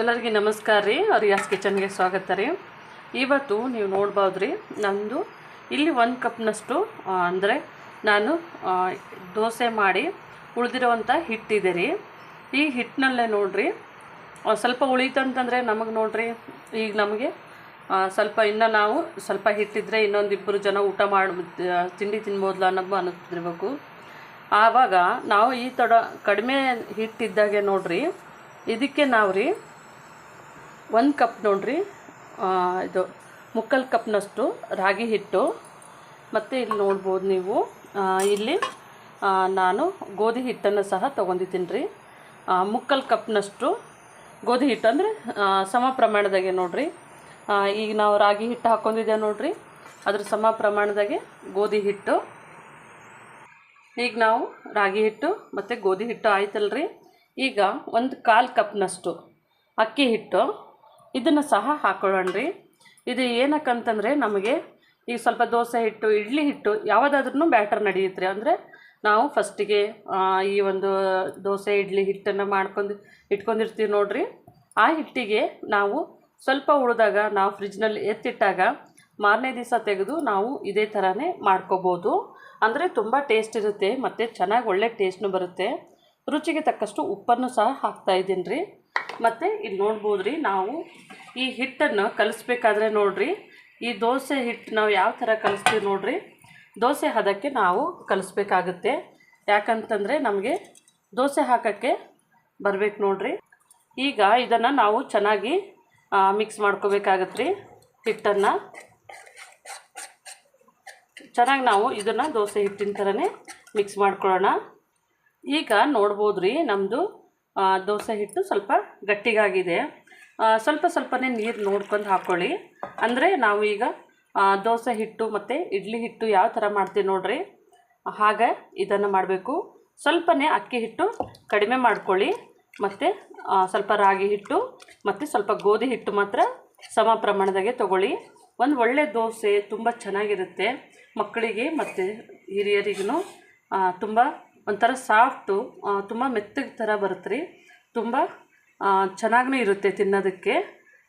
ಎಲ್ಲರಿಗೆ ನಮಸ್ಕಾರ ರೀ. ರಿಯಾಸ್ ಕಿಚನ್ಗೆ ಸ್ವಾಗತ ರೀ. ಇವತ್ತು ನೀವು ನೋಡ್ಬೋದು ರೀ, ನಂದು ಇಲ್ಲಿ ಒಂದು ಕಪ್ನಷ್ಟು ಅಂದರೆ ನಾನು ದೋಸೆ ಮಾಡಿ ಉಳಿದಿರೋವಂಥ ಹಿಟ್ಟಿದೆ ರೀ. ಈ ಹಿಟ್ಟಿನಲ್ಲೇ ನೋಡ್ರಿ ಸ್ವಲ್ಪ ಉಳಿತಂತಂದರೆ ನಮಗೆ ನೋಡ್ರಿ, ಈಗ ನಮಗೆ ಸ್ವಲ್ಪ ಇನ್ನು ನಾವು ಸ್ವಲ್ಪ ಹಿಟ್ಟಿದ್ರೆ ಇನ್ನೊಂದಿಬ್ಬರು ಜನ ಊಟ ಮಾಡಿ ತಿಂಡಿ ತಿನ್ಬೋದಲ್ಲ ಅನ್ನೋದು ಅನ್ನಿಸ್ತಿರ್ಬೇಕು ಆವಾಗ ನಾವು ಈ ತಡ, ಕಡಿಮೆ ಹಿಟ್ಟಿದ್ದಾಗೆ ನೋಡ್ರಿ, ಇದಕ್ಕೆ ನಾವು ರೀ ಒಂದು ಕಪ್ ನೋಡ್ರಿ. ಇದು ಮುಕ್ಕಲ್ ಕಪ್ನಷ್ಟು ರಾಗಿ ಹಿಟ್ಟು. ಮತ್ತು ಇಲ್ಲಿ ನೋಡ್ಬೋದು ನೀವು ಇಲ್ಲಿ ನಾನು ಗೋಧಿ ಹಿಟ್ಟನ್ನು ಸಹ ತೊಗೊಂಡಿದ್ದೀನಿ ರೀ ಮುಕ್ಕಲ್ ಕಪ್ನಷ್ಟು ಗೋಧಿ ಹಿಟ್ಟು ಅಂದರೆ ಸಮ ಪ್ರಮಾಣದಾಗೆ ನೋಡ್ರಿ. ಈಗ ನಾವು ರಾಗಿ ಹಿಟ್ಟು ಹಾಕ್ಕೊಂಡಿದ್ದೇವೆ ನೋಡ್ರಿ. ಅದ್ರ ಸಮ ಪ್ರಮಾಣದಾಗೆ ಗೋಧಿ ಹಿಟ್ಟು. ಈಗ ನಾವು ರಾಗಿ ಹಿಟ್ಟು ಮತ್ತು ಗೋಧಿ ಹಿಟ್ಟು ಆಯ್ತಲ್ರಿ. ಈಗ ಒಂದು ಕಾಲು ಕಪ್ನಷ್ಟು ಅಕ್ಕಿ ಹಿಟ್ಟು. ಇದನ್ನು ಸಹ ಹಾಕೊಳ್ಳೋಣ ರೀ ಇದು ಏನಕ್ಕಂತಂದರೆ ನಮಗೆ ಈಗ ಸ್ವಲ್ಪ ದೋಸೆ ಹಿಟ್ಟು, ಇಡ್ಲಿ ಹಿಟ್ಟು ಯಾವುದಾದ್ರೂ ಬ್ಯಾಟರ್ ನಡೆಯುತ್ತೆ ಅಂದರೆ ನಾವು ಫಸ್ಟಿಗೆ ಈ ಒಂದು ದೋಸೆ, ಇಡ್ಲಿ ಹಿಟ್ಟನ್ನು ಮಾಡ್ಕೊಂಡು ಇಟ್ಕೊಂಡಿರ್ತೀವಿ ನೋಡ್ರಿ. ಆ ಹಿಟ್ಟಿಗೆ ನಾವು ಸ್ವಲ್ಪ ಉಳಿದಾಗ ನಾವು ಫ್ರಿಜ್ನಲ್ಲಿ ಎತ್ತಿಟ್ಟಾಗ ಮಾರನೇ ದಿವಸ ತೆಗೆದು ನಾವು ಇದೇ ಥರನೇ ಮಾಡ್ಕೋಬೋದು. ಅಂದರೆ ತುಂಬ ಟೇಸ್ಟ್ ಇರುತ್ತೆ, ಮತ್ತು ಚೆನ್ನಾಗಿ ಒಳ್ಳೆ ಟೇಸ್ಟ್ನು ಬರುತ್ತೆ. ರುಚಿಗೆ ತಕ್ಕಷ್ಟು ಉಪ್ಪನ್ನು ಸಹ ಹಾಕ್ತಾ ಇದ್ದೀನಿ ರೀ ಮತ್ತು ಇಲ್ಲಿ ನೋಡ್ಬೋದು ರೀ ನಾವು ಈ ಹಿಟ್ಟನ್ನು ಕಲಿಸ್ಬೇಕಾದ್ರೆ ನೋಡ್ರಿ, ಈ ದೋಸೆ ಹಿಟ್ಟು ನಾವು ಯಾವ ಥರ ಕಲಿಸ್ತೀವಿ ನೋಡ್ರಿ, ದೋಸೆ ಹದಕ್ಕೆ ನಾವು ಕಲಿಸ್ಬೇಕಾಗುತ್ತೆ. ಯಾಕಂತಂದರೆ ನಮಗೆ ದೋಸೆ ಹಾಕೋಕ್ಕೆ ಬರಬೇಕು ನೋಡ್ರಿ. ಈಗ ಇದನ್ನು ನಾವು ಚೆನ್ನಾಗಿ ಮಿಕ್ಸ್ ಮಾಡ್ಕೋಬೇಕಾಗತ್ತೆ ರೀ ಹಿಟ್ಟನ್ನು. ಚೆನ್ನಾಗಿ ನಾವು ಇದನ್ನು ದೋಸೆ ಹಿಟ್ಟಿನ ಥರನೇ ಮಿಕ್ಸ್ ಮಾಡ್ಕೊಳ್ಳೋಣ. ಈಗ ನೋಡ್ಬೋದು ರೀ ನಮ್ಮದು ದೋಸೆ ಹಿಟ್ಟು ಸ್ವಲ್ಪ ಗಟ್ಟಿಗಾಗಿದೆ. ಸ್ವಲ್ಪ ಸ್ವಲ್ಪನೇ ನೀರು ನೋಡ್ಕೊಂಡು ಹಾಕ್ಕೊಳ್ಳಿ ಅಂದರೆ ನಾವು ಈಗ ದೋಸೆ ಹಿಟ್ಟು ಮತ್ತು ಇಡ್ಲಿ ಹಿಟ್ಟು ಯಾವ ಥರ ಮಾಡ್ತೀವಿ ನೋಡ್ರಿ? ಹಾಗೆ ಇದನ್ನು ಮಾಡಬೇಕು. ಸ್ವಲ್ಪನೇ ಅಕ್ಕಿ ಹಿಟ್ಟು ಕಡಿಮೆ ಮಾಡ್ಕೊಳ್ಳಿ. ಮತ್ತು ಸ್ವಲ್ಪ ರಾಗಿ ಹಿಟ್ಟು ಮತ್ತು ಸ್ವಲ್ಪ ಗೋಧಿ ಹಿಟ್ಟು ಮಾತ್ರ ಸಮ ಪ್ರಮಾಣದಾಗೆ ತೊಗೊಳ್ಳಿ. ಒಂದು ಒಳ್ಳೆ ದೋಸೆ ತುಂಬ ಚೆನ್ನಾಗಿರುತ್ತೆ. ಮಕ್ಕಳಿಗೆ ಮತ್ತು ಹಿರಿಯರಿಗೂ ತುಂಬ ಒಂಥರ ಸಾಫ್ಟು ತುಂಬ ಮೆತ್ತಗೆ ಥರ ಬರುತ್ತೆ ರೀ ತುಂಬ ಚೆನ್ನಾಗೂ ಇರುತ್ತೆ ತಿನ್ನೋದಕ್ಕೆ.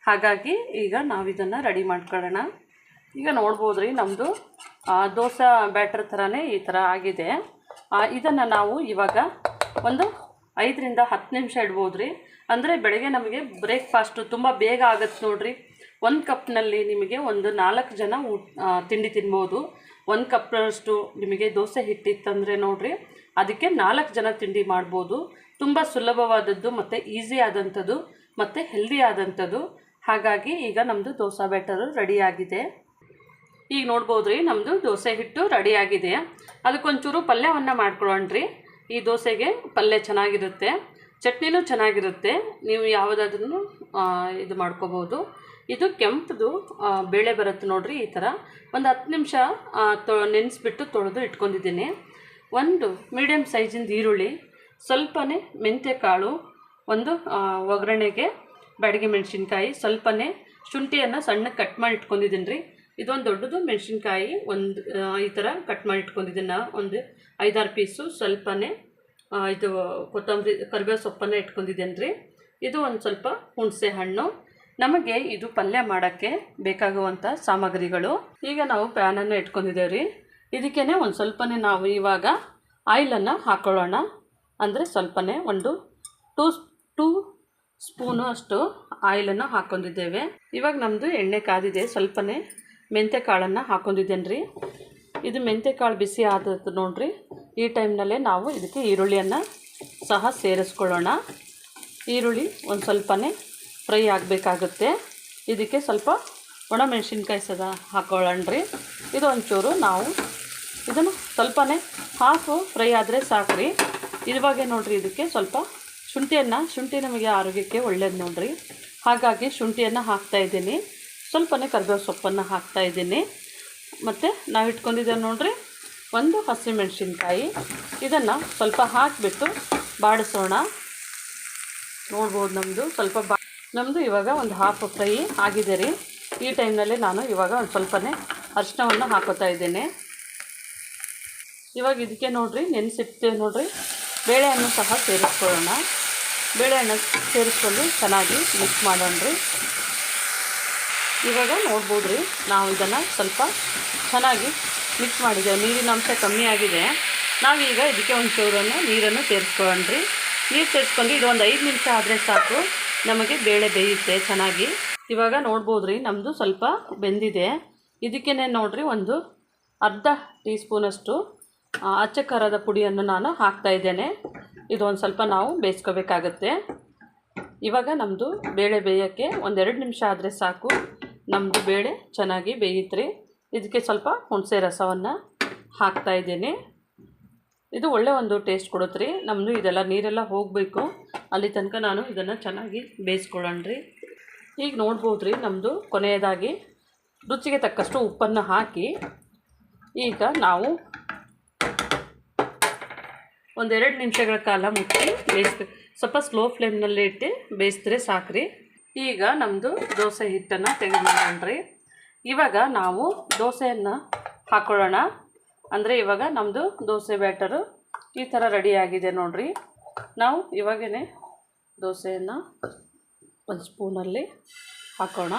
ಹಾಗಾಗಿ ಈಗ ನಾವು ಇದನ್ನು ರೆಡಿ ಮಾಡ್ಕೊಳ್ಳೋಣ. ಈಗ ನೋಡ್ಬೋದು ರೀ ನಮ್ಮದು ದೋಸೆ ಬ್ಯಾಟರ್ ಥರನೇ ಈ ಥರ ಆಗಿದೆ. ಇದನ್ನು ನಾವು ಇವಾಗ ಒಂದು ಐದರಿಂದ ಹತ್ತು ನಿಮಿಷ ಇಡ್ಬೋದು ರೀ ಅಂದರೆ ಬೆಳಗ್ಗೆ ನಮಗೆ ಬ್ರೇಕ್ಫಾಸ್ಟು ತುಂಬ ಬೇಗ ಆಗುತ್ತೆ ನೋಡಿರಿ. ಒಂದು ಕಪ್ನಲ್ಲಿ ನಿಮಗೆ ಒಂದು ನಾಲ್ಕು ಜನ ತಿಂಡಿ ತಿನ್ಬೋದು. ಒಂದು ಕಪ್ನಷ್ಟು ನಿಮಗೆ ದೋಸೆ ಹಿಟ್ಟಿತ್ತಂದರೆ ನೋಡ್ರಿ. ಅದಕ್ಕೆ ನಾಲ್ಕು ಜನ ತಿಂಡಿ ಮಾಡ್ಬೋದು. ತುಂಬ ಸುಲಭವಾದದ್ದು ಮತ್ತು ಈಸಿ ಆದಂಥದ್ದು ಮತ್ತು ಹೆಲ್ದಿ ಆದಂಥದ್ದು. ಹಾಗಾಗಿ ಈಗ ನಮ್ಮದು ದೋಸೆ ಬ್ಯಾಟರು ರೆಡಿಯಾಗಿದೆ. ಈಗ ನೋಡ್ಬೋದು ರೀ ನಮ್ಮದು ದೋಸೆ ಹಿಟ್ಟು ರೆಡಿಯಾಗಿದೆ. ಅದಕ್ಕೊಂಚೂರು ಪಲ್ಯವನ್ನು ಮಾಡ್ಕೊಳ್ಳೋಣ್ರಿ ಈ ದೋಸೆಗೆ ಪಲ್ಯ ಚೆನ್ನಾಗಿರುತ್ತೆ, ಚಟ್ನಿನೂ ಚೆನ್ನಾಗಿರುತ್ತೆ. ನೀವು ಯಾವುದಾದ್ರೂ ಇದು ಮಾಡ್ಕೋಬೋದು. ಇದು ಕೆಂಪದು ಬೇಳೆ ಬರುತ್ತೆ ನೋಡ್ರಿ ಈ ಥರ ಒಂದು ಹತ್ತು ನಿಮಿಷ ತೊ ನೆನೆಸ್ಬಿಟ್ಟು ತೊಳೆದು ಇಟ್ಕೊಂಡಿದ್ದೀನಿ. ಒಂದು ಮೀಡಿಯಮ್ ಸೈಜಿಂದ ಈರುಳ್ಳಿ, ಸ್ವಲ್ಪನೇ ಮೆಂತ್ಯಕಾಳು ಒಂದು ಒಗ್ಗರಣೆಗೆ ಬಾಡಿಗೆ ಮೆಣಸಿನ್ಕಾಯಿ, ಸ್ವಲ್ಪನೇ ಶುಂಠಿಯನ್ನು ಸಣ್ಣಗೆ ಕಟ್ ಮಾಡಿ ಇಟ್ಕೊಂಡಿದ್ದೀನಿ ರೀ. ಇದೊಂದು ದೊಡ್ಡದು ಮೆಣಸಿನ್ಕಾಯಿ, ಒಂದು ಈ ಥರ ಕಟ್ ಮಾಡಿ ಇಟ್ಕೊಂಡಿದ್ದೀನಿ ಒಂದು ಐದಾರು ಪೀಸು ಸ್ವಲ್ಪನೇ ಇದು ಕೊತ್ತಂಬರಿ, ಕರಿಬೇವು ಸೊಪ್ಪನ್ನು ಇಟ್ಕೊಂಡಿದ್ದೇನೆ ರೀ. ಇದು ಒಂದು ಸ್ವಲ್ಪ ಹುಣಸೆ ಹಣ್ಣು. ನಮಗೆ ಇದು ಪಲ್ಯ ಮಾಡೋಕ್ಕೆ ಬೇಕಾಗುವಂಥ ಸಾಮಗ್ರಿಗಳು. ಈಗ ನಾವು ಪ್ಯಾನನ್ನು ಇಟ್ಕೊಂಡಿದ್ದೇವೆ ರೀ. ಇದಕ್ಕೇ ಒಂದು ಸ್ವಲ್ಪನೇ ನಾವು ಇವಾಗ ಆಯಿಲನ್ನು ಹಾಕೊಳ್ಳೋಣ. ಅಂದರೆ ಸ್ವಲ್ಪನೇ ಒಂದು ಟೂ ಟೂ ಸ್ಪೂನು ಅಷ್ಟು ಆಯಿಲನ್ನು ಹಾಕ್ಕೊಂಡಿದ್ದೇವೆ ಇವಾಗ ನಮ್ಮದು ಎಣ್ಣೆ ಕಾದಿದೆ. ಸ್ವಲ್ಪನೇ ಮೆಂತ್ಯ ಕಾಳನ್ನು ಹಾಕ್ಕೊಂಡಿದ್ದೇನೆ ರೀ ಇದು ಮೆಂತ್ಯ ಕಾಳು ಬಿಸಿ ಆದದ್ದು ನೋಡ್ರಿ. ಈ ಟೈಮ್ನಲ್ಲೇ ನಾವು ಇದಕ್ಕೆ ಈರುಳ್ಳಿಯನ್ನು ಸಹ ಸೇರಿಸ್ಕೊಳ್ಳೋಣ. ಈರುಳ್ಳಿ ಒಂದು ಸ್ವಲ್ಪನೇ ಫ್ರೈ ಆಗಬೇಕಾಗುತ್ತೆ. ಇದಕ್ಕೆ ಸ್ವಲ್ಪ ಒಣಮೆಣಸಿನ್ಕಾಯಿ ಸದಾ ಹಾಕೊಳ್ಳೋಣ ರೀ ಇದು ಒಂಚೂರು ನಾವು ಇದನ್ನು ಸ್ವಲ್ಪನೇ ಹಾಫು ಫ್ರೈ ಆದರೆ ರೀ ಇವಾಗೆ ನೋಡಿರಿ, ಇದಕ್ಕೆ ಸ್ವಲ್ಪ ಶುಂಠಿಯನ್ನು, ಶುಂಠಿ ನಮಗೆ ಆರೋಗ್ಯಕ್ಕೆ ಒಳ್ಳೇದು ನೋಡಿರಿ. ಹಾಗಾಗಿ ಶುಂಠಿಯನ್ನು ಹಾಕ್ತಾಯಿದ್ದೀನಿ ಸ್ವಲ್ಪನೇ ಕರ್ಬೇವು ಸೊಪ್ಪನ್ನು ಹಾಕ್ತಾಯಿದ್ದೀನಿ ಮತ್ತು ನಾವು ಇಟ್ಕೊಂಡಿದ್ದೇವೆ ನೋಡ್ರಿ, ಒಂದು ಹಸಿಮೆಣಸಿನ್ಕಾಯಿ. ಇದನ್ನು ಸ್ವಲ್ಪ ಹಾಕಿಬಿಟ್ಟು ಬಾಡಿಸೋಣ. ನೋಡ್ಬೋದು ನಮ್ಮದು ಸ್ವಲ್ಪ ಬಾ ನಮ್ಮದು ಇವಾಗ ಒಂದು ಹಾಫ್ ಫ್ರೈ ಆಗಿದೆ ರೀ. ಈ ಟೈಮ್ನಲ್ಲಿ ನಾನು ಇವಾಗ ಒಂದು ಸ್ವಲ್ಪನೇ ಅರಿಶಿನವನ್ನು ಹಾಕೋತಾ ಇದ್ದೇನೆ. ಇವಾಗ ಇದಕ್ಕೆ ನೋಡ್ರಿ ನೆನೆಸಿಡ್ತೇವೆ ನೋಡ್ರಿ ಬೇಳೆಯನ್ನು ಸಹ ಸೇರಿಸ್ಕೊಳ್ಳೋಣ. ಬೇಳೆಹಣ್ಣು ಸೇರಿಸ್ಕೊಂಡು ಚೆನ್ನಾಗಿ ಮಿಕ್ಸ್ ಮಾಡೋಣ್ರಿ. ಇವಾಗ ನೋಡ್ಬೋದು ರೀ ನಾವು ಇದನ್ನು ಸ್ವಲ್ಪ ಚೆನ್ನಾಗಿ ಮಿಕ್ಸ್ ಮಾಡಿದ್ದೇವೆ. ನೀರಿನ ಅಂಶ ಕಮ್ಮಿ ಆಗಿದೆ. ನಾವೀಗ ಇದಕ್ಕೆ ಒಂದು ಚೂರನ್ನು ನೀರನ್ನು ಸೇರಿಸ್ಕೊಳ್ಳೋಣ್ರಿ. ನೀರು ಸೇರಿಸ್ಕೊಂಡು ಇದು ಒಂದು ಐದು ನಿಮಿಷ ಆದರೆ ಸಾಕು. ನಮಗೆ ಬೇಳೆ ಬೇಯುತ್ತೆ ಚೆನ್ನಾಗಿ. ಇವಾಗ ನೋಡ್ಬೋದು ರೀ ನಮ್ಮದು ಸ್ವಲ್ಪ ಬೆಂದಿದೆ. ಇದಕ್ಕೇ ನೋಡಿರಿ, ಒಂದು ಅರ್ಧ ಟೀ ಸ್ಪೂನಷ್ಟು ಅಚ್ಚ ಖಾರದ ಪುಡಿಯನ್ನು ನಾನು ಹಾಕ್ತಾ ಇದ್ದೇನೆ. ಇದು ಒಂದು ಸ್ವಲ್ಪ ನಾವು ಬೇಯಿಸ್ಕೋಬೇಕಾಗತ್ತೆ. ಇವಾಗ ನಮ್ಮದು ಬೇಳೆ ಬೇಯೋಕ್ಕೆ ಒಂದೆರಡು ನಿಮಿಷ ಆದರೆ ಸಾಕು. ನಮ್ಮದು ಬೇಳೆ ಚೆನ್ನಾಗಿ ಬೇಯಿತ್ರಿ. ಇದಕ್ಕೆ ಸ್ವಲ್ಪ ಹುಣಸೆ ರಸವನ್ನು ಹಾಕ್ತಾ ಇದ್ದೀನಿ. ಇದು ಒಳ್ಳೆ ಒಂದು ಟೇಸ್ಟ್ ಕೊಡುತ್ತೆ ನಮ್ಮದು ಇದೆಲ್ಲ ನೀರೆಲ್ಲ ಹೋಗಬೇಕು. ಅಲ್ಲಿ ತನಕ ನಾನು ಇದನ್ನು ಚೆನ್ನಾಗಿ ಬೇಯಿಸ್ಕೊಳ್ಳೋಣ್ರಿ. ಈಗ ನೋಡ್ಬೋದು ರೀ ನಮ್ಮದು ಕೊನೆಯದಾಗಿ ರುಚಿಗೆ ತಕ್ಕಷ್ಟು ಉಪ್ಪನ್ನು ಹಾಕಿ ಈಗ ನಾವು ಒಂದೆರಡು ನಿಮಿಷಗಳ ಕಾಲ ಮುಚ್ಚಿ ಬೇಯಿಸ್ಬೇಕು. ಸ್ವಲ್ಪ ಸ್ಲೋ ಫ್ಲೇಮ್ನಲ್ಲಿ ಇಟ್ಟು ಬೇಯಿಸಿದ್ರೆ ಸಾಕ್ರಿ. ಈಗ ನಮ್ಮದು ದೋಸೆ ಹಿಟ್ಟನ್ನು ತೆಗೆದುಕೊಂಡ್ರಿ ಇವಾಗ ನಾವು ದೋಸೆಯನ್ನು ಹಾಕೊಳ್ಳೋಣ. ಅಂದರೆ ಇವಾಗ ನಮ್ಮದು ದೋಸೆ ಬ್ಯಾಟರು ಈ ಥರ ರೆಡಿಯಾಗಿದೆ ನೋಡ್ರಿ. ನಾವು ಇವಾಗೇ ದೋಸೆಯನ್ನು ಒಂದು ಸ್ಪೂನಲ್ಲಿ ಹಾಕೋಣ.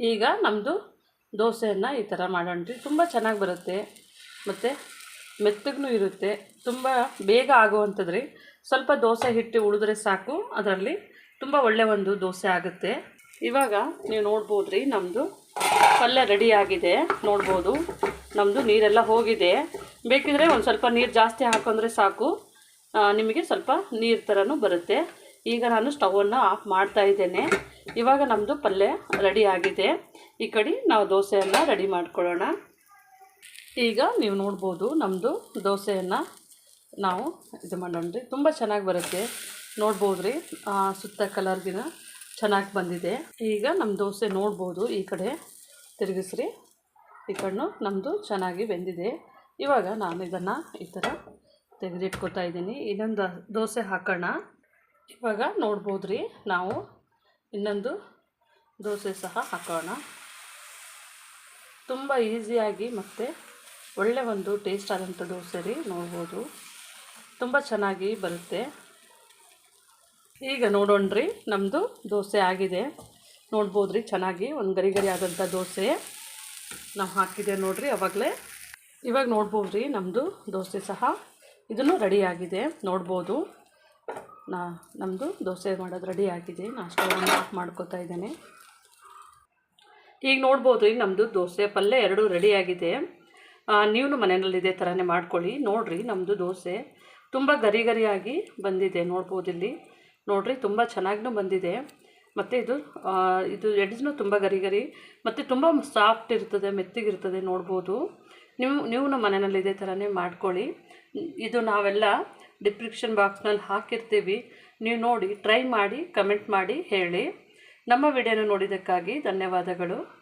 ಈಗ ನಮ್ಮದು ದೋಸೆಯನ್ನು ಈ ಥರ ಮಾಡೋಣ್ರಿ ತುಂಬ ಚೆನ್ನಾಗಿ ಬರುತ್ತೆ. ಮತ್ತು ಮೆತ್ತಗೂ ಇರುತ್ತೆ. ತುಂಬ ಬೇಗ ಆಗುವಂಥದ್ದು ರೀ ಸ್ವಲ್ಪ ದೋಸೆ ಹಿಟ್ಟು ಉಳಿದ್ರೆ ಸಾಕು. ಅದರಲ್ಲಿ ತುಂಬ ಒಳ್ಳೆಯ ಒಂದು ದೋಸೆ ಆಗುತ್ತೆ. ಇವಾಗ ನೀವು ನೋಡ್ಬೋದು ರೀ ನಮ್ಮದು ಪಲ್ಯ ರೆಡಿ ಆಗಿದೆ. ನೋಡ್ಬೋದು. ನಮ್ಮದು ನೀರೆಲ್ಲ ಹೋಗಿದೆ. ಬೇಕಿದ್ರೆ ಒಂದು ಸ್ವಲ್ಪ ನೀರು ಜಾಸ್ತಿ ಹಾಕೊಂಡ್ರೆ ಸಾಕು. ನಿಮಗೆ ಸ್ವಲ್ಪ ನೀರು ಥರನೂ ಬರುತ್ತೆ. ಈಗ ನಾನು ಸ್ಟವನ್ನು ಆಫ್ ಮಾಡ್ತಾ ಇದ್ದೇನೆ. ಇವಾಗ ನಮ್ಮದು ಪಲ್ಯ ರೆಡಿ ಆಗಿದೆ. ಈ ಕಡೆ ನಾವು ದೋಸೆಯನ್ನು ರೆಡಿ ಮಾಡ್ಕೊಳ್ಳೋಣ. ಈಗ ನೀವು ನೋಡ್ಬೋದು ನಮ್ಮದು ದೋಸೆಯನ್ನು ನಾವು ಇದು ಮಾಡೋಣ. ರೀ ತುಂಬ ಚೆನ್ನಾಗಿ ಬರುತ್ತೆ. ನೋಡ್ಬೋದು ರೀ ಸುತ್ತ ಕಲರ್ಗಿನ ಚೆನ್ನಾಗಿ ಬಂದಿದೆ. ಈಗ ನಮ್ಮ ದೋಸೆ ನೋಡ್ಬೋದು ಈ ಕಡೆ. ತಿರುಗಿಸ್ರಿ. ಈ ಕಣ್ಣು ನಮ್ಮದು ಚೆನ್ನಾಗಿ ಬೆಂದಿದೆ. ಇವಾಗ ನಾನು ಇದನ್ನು ಈ ಥರ ತೆಗೆದಿಟ್ಕೊತಾ ಇದ್ದೀನಿ. ಇನ್ನೊಂದು ದೋಸೆ ಹಾಕೋಣ. ಇವಾಗ ನೋಡ್ಬೋದು ರೀ ನಾವು ಇನ್ನೊಂದು ದೋಸೆ ಸಹ ಹಾಕೋಣ. ತುಂಬ ಈಸಿಯಾಗಿ ಮತ್ತು ಒಳ್ಳೆ ಒಂದು ಟೇಸ್ಟ್ ಆದಂಥ ದೋಸೆ ರೀ, ನೋಡ್ಬೋದು. ತುಂಬ ಚೆನ್ನಾಗಿ ಬರುತ್ತೆ. ಈಗ ನೋಡೋಣ್ರಿ ನಮ್ಮದು ದೋಸೆ ಆಗಿದೆ. ನೋಡ್ಬೋದು ರೀ, ಚೆನ್ನಾಗಿ ಒಂದು ಗರಿ ಗರಿ ಆದಂಥ ದೋಸೆ ನಾವು ಹಾಕಿದೆ ನೋಡ್ರಿ, ಅವಾಗಲೇ. ಇವಾಗ ನೋಡ್ಬೋದು ರೀ ನಮ್ಮದು ದೋಸೆ ಸಹ ಇದನ್ನು ರೆಡಿ ಆಗಿದೆ, ನೋಡ್ಬೋದು. ನಾ ನಮ್ಮದು ದೋಸೆ ಮಾಡೋದು ರೆಡಿ ಆಗಿದೆ. ನಾ ಮಾಡ್ಕೊತಾ ಆಫ್ ಮಾಡ್ಕೋತಾ ಇದ್ದೇನೆ. ಈಗ ನೋಡ್ಬೋದು, ಈಗ ನಮ್ಮದು ದೋಸೆ ಪಲ್ಯ ಎರಡೂ ರೆಡಿಯಾಗಿದೆ ನೀವು ಮನೆಯಲ್ಲಿ ಇದೇ ಥರನೇ ಮಾಡ್ಕೊಳ್ಳಿ. ನೋಡಿರಿ ನಮ್ಮದು ದೋಸೆ ತುಂಬ ಗರಿ ಗರಿಯಾಗಿ ಬಂದಿದೆ. ನೋಡ್ಬೋದು ಇಲ್ಲಿ. ನೋಡಿರಿ, ತುಂಬ ಚೆನ್ನಾಗೂ ಬಂದಿದೆ. ಮತ್ತು ಇದು ಇದು ಎಡ್ಜ್ನೂ ತುಂಬ ಗರಿ ಗರಿ, ಮತ್ತು ತುಂಬ ಸಾಫ್ಟ್ ಇರ್ತದೆ, ಮೆತ್ತಗಿರ್ತದೆ. ನೋಡ್ಬೋದು. ನೀವು ನೀವು ನಮ್ಮ ಮನೆಯಲ್ಲಿ ಇದೇ ಥರನೇ ಮಾಡ್ಕೊಳ್ಳಿ. ಇದು ನಾವೆಲ್ಲ ಡಿಸ್ಕ್ರಿಪ್ಷನ್ ಬಾಕ್ಸ್ನಲ್ಲಿ ಹಾಕಿರ್ತೀವಿ. ನೀವು ನೋಡಿ ಟ್ರೈ ಮಾಡಿ ಕಮೆಂಟ್ ಮಾಡಿ ಹೇಳಿ. ನಮ್ಮ ವಿಡಿಯೋನ ನೋಡಿದ್ದಕ್ಕಾಗಿ ಧನ್ಯವಾದಗಳು.